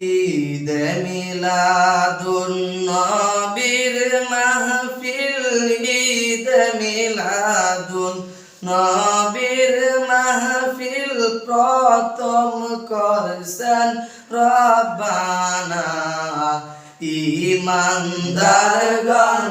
ঈদ মিলাদুন নবীর মাহফিল ঈদ মিলাদুন নবীর মাহফিল প্রথম করছেন রব্বানা। ইমানদার গান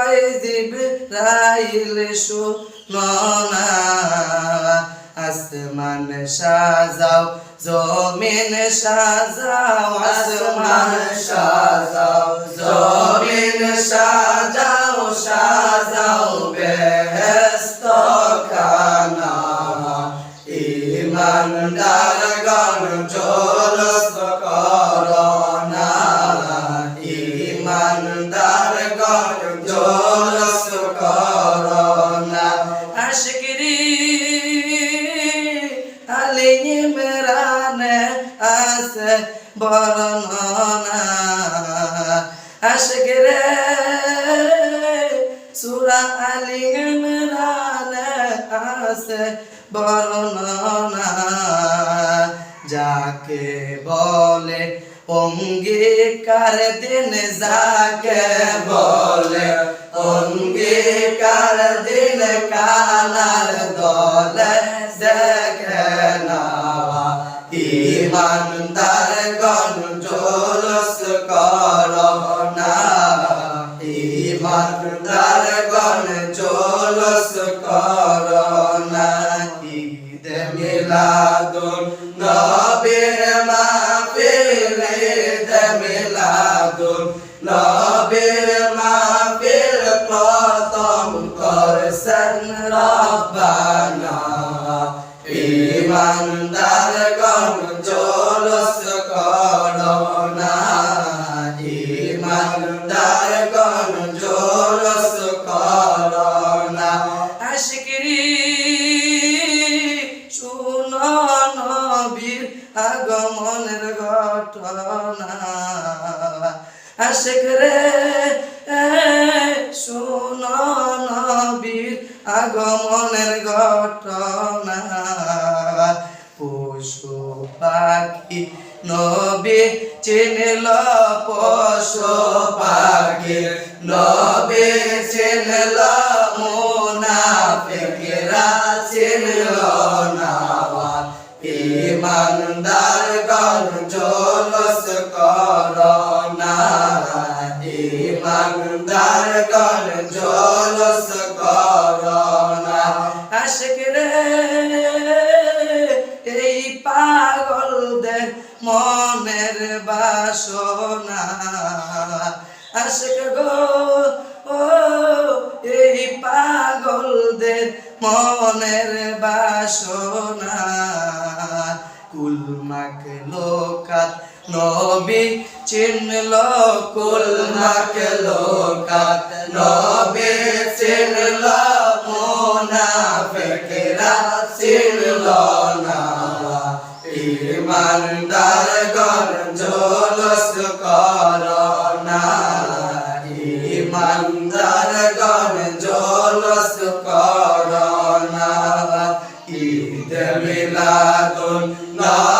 কয় জিবরাইল শোনো না আসমান সাজাও, জমিন সাজাও, আসমান সাজাও, জমিন সাজাও সাজাও বেহেস্ত খানা ইমানদার জলস বর্ণনা আশকরে সুরা আলী ইমরান আছে যাকে বলে অঙ্গীকার দিন, যাকে বলে অঙ্গীকার দিন কানার দলে দেখে না ইমানদার গণ নবীর মাহফিল প্রথম করছেন রব্বানা ইমানদার গণ জলস করনা ইমানদার গণ জলস করনা আশকরি শুনো নবীর আগমনের ঘটনা আশক রে শুনো নবীর আগমনের ঘটনা। পশু পাখি নবী চিনল, পশু পাখি নবী চিনল, মুনাফিকরা চিনল। পাগলদের মনের বাসনা। আশক গো? ও, এই পাগলদের মনের বাসনা। কুলমাক লোকাত, নবী চিনল কুলমাক লোকাত, নবী চিনল মুনাফিকরা চিনল না। ইমানদার গণ জলস করনা ইমানদার গণ জলস মিলাদুন নবীর